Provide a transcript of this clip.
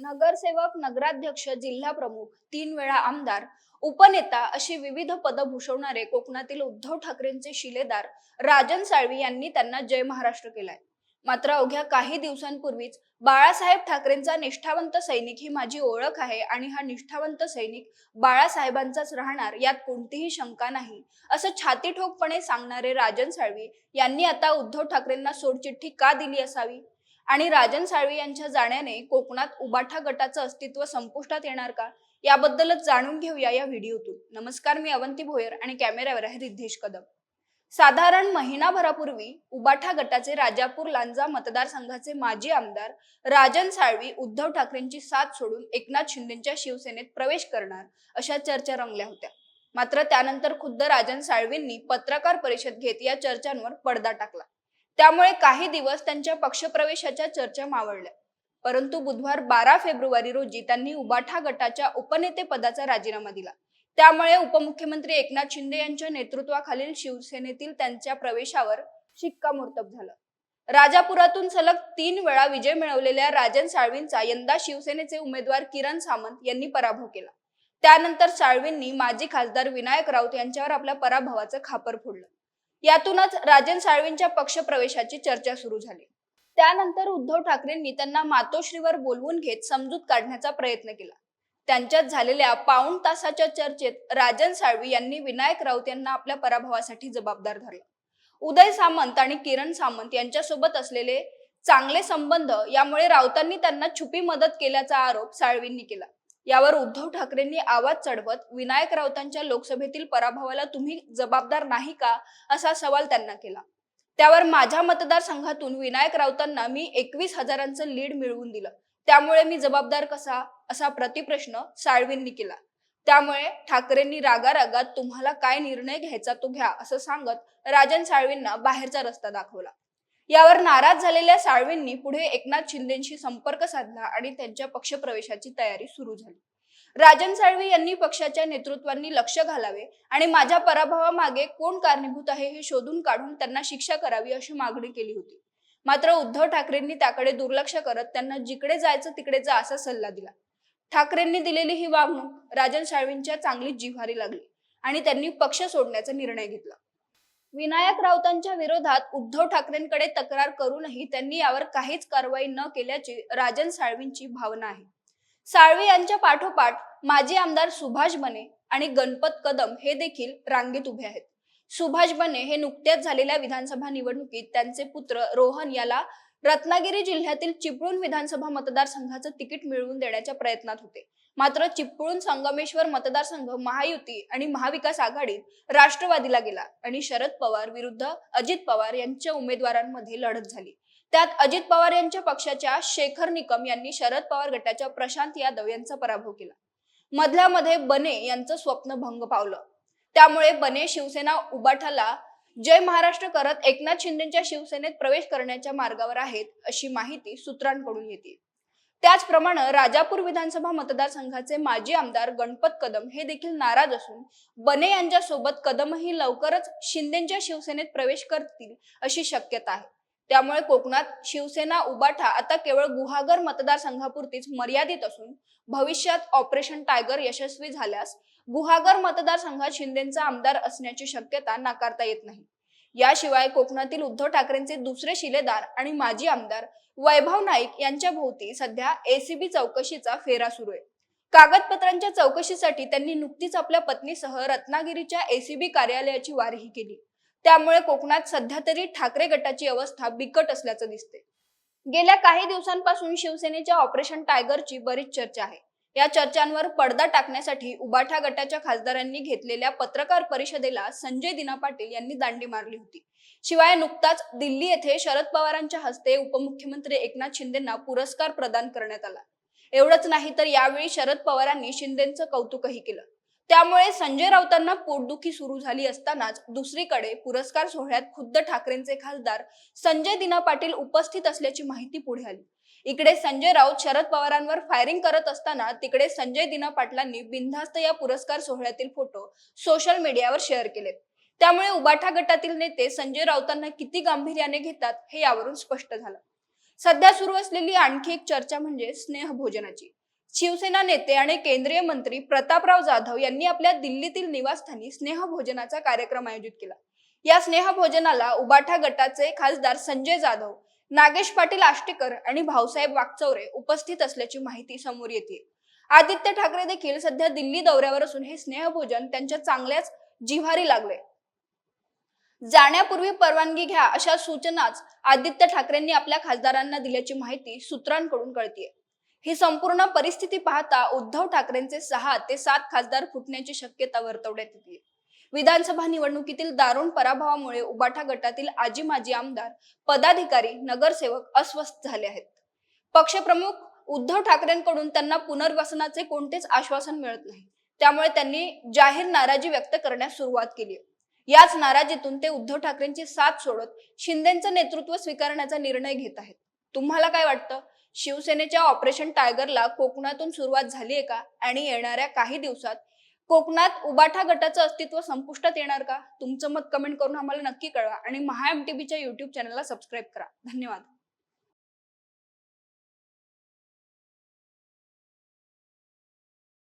नगरसेवक नगराध्यक्ष जिल्हा प्रमुख तीन वेळा आमदार उपनेता अशी विविध पदं भूषवणारे कोकणातील उद्धव ठाकरेंचे शिलेदार राजन साळवी यांनी त्यांना जय महाराष्ट्र केलाय. मात्र अवघ्या काही दिवसांपूर्वीच बाळासाहेब ठाकरेंचा निष्ठावंत सैनिक ही माझी ओळख आहे आणि हा निष्ठावंत सैनिक बाळासाहेबांचाच राहणार यात कोणतीही शंका नाही असं छातीठोकपणे सांगणारे राजन साळवी यांनी आता उद्धव ठाकरेंना सोडचिठ्ठी का दिली असावी? आणि राजन साळवी यांच्या जाण्याने कोकणात उबाठा गटाचं अस्तित्व संपुष्टात येणार का? याबद्दलच जाणून घेऊया या व्हिडिओतून. नमस्कार मी अवंती भोयर आणि कॅमेऱ्यावर आहे रिद्धेश कदम. साधारण महिनाभरापूर्वी उबाठा गटाचे राजापूर लांजा मतदारसंघाचे माजी आमदार राजन साळवी उद्धव ठाकरेंची साथ सोडून एकनाथ शिंदेच्या शिवसेनेत प्रवेश करणार अशा चर्चा रंगल्या होत्या. मात्र त्यानंतर खुद्द राजन साळवींनी पत्रकार परिषद घेत या चर्चांवर पडदा टाकला. त्यामुळे काही दिवस त्यांच्या पक्षप्रवेशाच्या चर्चा मावळल्या. परंतु बुधवार बारा फेब्रुवारी रोजी त्यांनी उबाठा गटाच्या उपनेते पदाचा राजीनामा दिला. त्यामुळे उपमुख्यमंत्री एकनाथ शिंदे यांच्या नेतृत्वाखालील शिवसेनेतील त्यांच्या प्रवेशावर शिक्कामोर्तब झालं. राजापुरातून सलग तीन वेळा विजय मिळवलेल्या राजन साळवींचा यंदा शिवसेनेचे उमेदवार किरण सामंत यांनी पराभव केला. त्यानंतर साळवींनी माजी खासदार विनायक राऊत यांच्यावर आपल्या पराभवाचं खापर फोडलं. यातूनच राजन साळवींच्या पक्षप्रवेशाची चर्चा सुरू झाली. त्यानंतर उद्धव ठाकरेंनी त्यांना मातोश्रीवर बोलवून घेत समजूत काढण्याचा प्रयत्न केला. त्यांच्यात झालेल्या पाऊण तासाच्या चर्चेत राजन साळवी यांनी विनायक राऊत यांना आपल्या पराभवासाठी जबाबदार धरले. उदय सामंत आणि किरण सामंत यांच्यासोबत असलेले चांगले संबंध यामुळे राऊतांनी त्यांना छुपी मदत केल्याचा आरोप साळवींनी केला. यावर उद्धव ठाकरेंनी आवाज चढवत विनायक राऊतांच्या लोकसभेतील पराभवाला तुम्ही जबाबदार नाही का? असा सवाल त्यांना केला. त्यावर माझ्या मतदारसंघातून विनायक राऊतांना मी एकवीस हजारांचं लीड मिळवून दिलं. त्यामुळे मी जबाबदार कसा? असा प्रतिप्रश्न साळवींनी केला. त्यामुळे ठाकरेंनी रागारागात तुम्हाला काय निर्णय घ्यायचा तो घ्या असं सांगत राजन साळवींना बाहेरचा रस्ता दाखवला. यावर नाराज झालेल्या साळवींनी पुढे एकनाथ शिंदेशी संपर्क साधला आणि त्यांच्या पक्षप्रवेशाची तयारी सुरू झाली. राजन साळवी यांनी पक्षाच्या नेतृत्वांनी लक्ष घालावे आणि माझ्या पराभवामागे कोण कारणीभूत आहे हे शोधून काढून त्यांना शिक्षा करावी अशी मागणी केली होती. मात्र उद्धव ठाकरेंनी त्याकडे दुर्लक्ष करत त्यांना जिकडे जायचं तिकडे जा असा सल्ला दिला. ठाकरेंनी दिलेली ही वागणूक राजन साळवींच्या चांगलीच जिव्हारी लागली आणि त्यांनी पक्ष सोडण्याचा निर्णय घेतला. विनायक राऊतांच्या विरोधात उद्धव ठाकरेंकडे तक्रार करूनही त्यांनी यावर काहीच कारवाई न केल्याची राजन साळवींची भावना आहे. साळवी यांच्या पाठोपाठ माजी आमदार सुभाष बने आणि गणपत कदम हे देखील रांगेत उभे आहेत. सुभाष बने हे नुकत्याच झालेल्या विधानसभा निवडणुकीत त्यांचे पुत्र रोहन याला रत्नागिरी जिल्ह्यातील चिपळूण विधानसभा मतदारसंघाचं तिकीट मिळवून देण्याच्या प्रयत्नात होते. मात्र चिपळूण संगमेश्वर मतदारसंघ महायुती आणि महाविकास आघाडीत राष्ट्रवादीला गेला आणि शरद पवार विरुद्ध अजित पवार यांच्या उमेदवारांमध्ये लढत झाली. त्यात अजित पवार यांच्या पक्षाच्या शेखर निकम यांनी शरद पवार गटाच्या प्रशांत यादव यांचा पराभव केला. मधल्या मध्ये बने यांचं स्वप्न भंग पावलं. त्यामुळे बने शिवसेना उबाठाला जय महाराष्ट्र करत एकनाथ शिंदेच्या शिवसेनेत प्रवेश करण्याच्या मार्गावर आहेत अशी माहिती सूत्रांकडून येते. त्याचप्रमाणे राजापूर विधानसभा मतदारसंघाचे माजी आमदार गणपत कदम हे देखील नाराज असून बने यांच्या सोबत कदमही लवकरच शिंदेच्या शिवसेनेत प्रवेश करतील अशी शक्यता आहे. त्यामुळे कोकणात शिवसेना उबाठा आता केवळ गुहागर मतदारसंघापुरतीच मर्यादित असून भविष्यात ऑपरेशन टायगर यशस्वी झाल्यास गुहागर मतदारसंघात शिंदेचा आमदार असण्याची शक्यता नाकारता येत नाही. याशिवाय कोकणातील उद्धव ठाकरेंचे दुसरे शिलेदार आणि माजी आमदार वैभव नाईक यांच्या भोवती सध्या एसीबी चौकशीचा फेरा सुरू आहे. कागदपत्रांच्या चौकशीसाठी त्यांनी नुकतीच आपल्या पत्नीसह रत्नागिरीच्या एसीबी कार्यालयाची वारही केली. त्यामुळे कोकणात सध्या तरी ठाकरे गटाची अवस्था बिकट असल्याचं दिसते गेल्या काही दिवसांपासून शिवसेनेच्या ऑपरेशन टायगरची बरीच चर्चा आहे. या चर्चांवर पडदा टाकण्यासाठी उबाठा गटाच्या खासदारांनी घेतलेल्या पत्रकार परिषदेला संजय दिना पाटील यांनी दांडी मारली होती. शिवाय नुकताच दिल्ली येथे शरद पवारांच्या हस्ते उपमुख्यमंत्री एकनाथ शिंदेना पुरस्कार प्रदान करण्यात आला. एवढंच नाही तर यावेळी शरद पवारांनी शिंदेचं कौतुकही केलं. त्यामुळे संजय राऊतांना पोटदुखी सुरू झाली असतानाच दुसरीकडे पुरस्कार सोहळ्यात खुद्द ठाकरेंचे खासदार संजय दिना पाटील उपस्थित असल्याची माहिती पुढे आली. इकडे संजय राऊत शरद पवारांवर फायरिंग करत असताना तिकडे संजय दिना पाटलांनी बिनधास्त या पुरस्कार सोहळ्यातील फोटो सोशल मीडियावर शेअर केलेत. त्यामुळे उबाठा गटातील नेते संजय राऊतांना किती गांभीर्याने घेतात हे यावरून स्पष्ट झालं. सध्या सुरू असलेली आणखी एक चर्चा म्हणजे स्नेहभोजनाची शिवसेना नेते आणि केंद्रीय मंत्री प्रतापराव जाधव यांनी आपल्या दिल्लीतील निवासस्थानी स्नेहभोजनाचा कार्यक्रम आयोजित केला. या स्नेहभोजनाला उबाठा गटाचे खासदार संजय जाधव नागेश पाटील आष्टीकर आणि भाऊसाहेब वागचौरे उपस्थित असल्याची माहिती समोर येते. आदित्य ठाकरे देखील सध्या दिल्ली दौऱ्यावर असून हे स्नेहभोजन त्यांच्या चांगल्याच जिव्हारी लागले. जाण्यापूर्वी परवानगी घ्या अशा सूचनाच आदित्य ठाकरेंनी आपल्या खासदारांना दिल्याची माहिती सूत्रांकडून कळतीये. ही संपूर्ण परिस्थिती पाहता उद्धव ठाकरेंचे सहा ते सात खासदार फुटण्याची शक्यता वर्तवण्यात येते. विधानसभा निवडणुकीतील दारुण पराभवामुळे उबाठा गटातील आजी माजी आमदार पदाधिकारी नगरसेवक अस्वस्थ झाले आहेत. पक्षप्रमुख उद्धव ठाकरेंकडून त्यांना पुनर्वसनाचे कोणतेच आश्वासन मिळत नाही. त्यामुळे त्यांनी जाहीर नाराजी व्यक्त करण्यास सुरुवात केली याच नाराजीतून ते उद्धव ठाकरेंची साथ सोडत शिंदेचं नेतृत्व स्वीकारण्याचा निर्णय घेत आहेत. तुम्हाला काय वाटतं? शिवसेनेच्या ऑपरेशन टायगरला कोकणातून सुरुवात झाली आहे का? आणि येणाऱ्या काही दिवसात कोकणात उबाठा गटाचं अस्तित्व संपुष्टात येणार का? तुमचं मत कमेंट करून आम्हाला नक्की कळवा. आणि महा एमटीबीच्या युट्यूब चॅनलला सबस्क्राईब करा. धन्यवाद.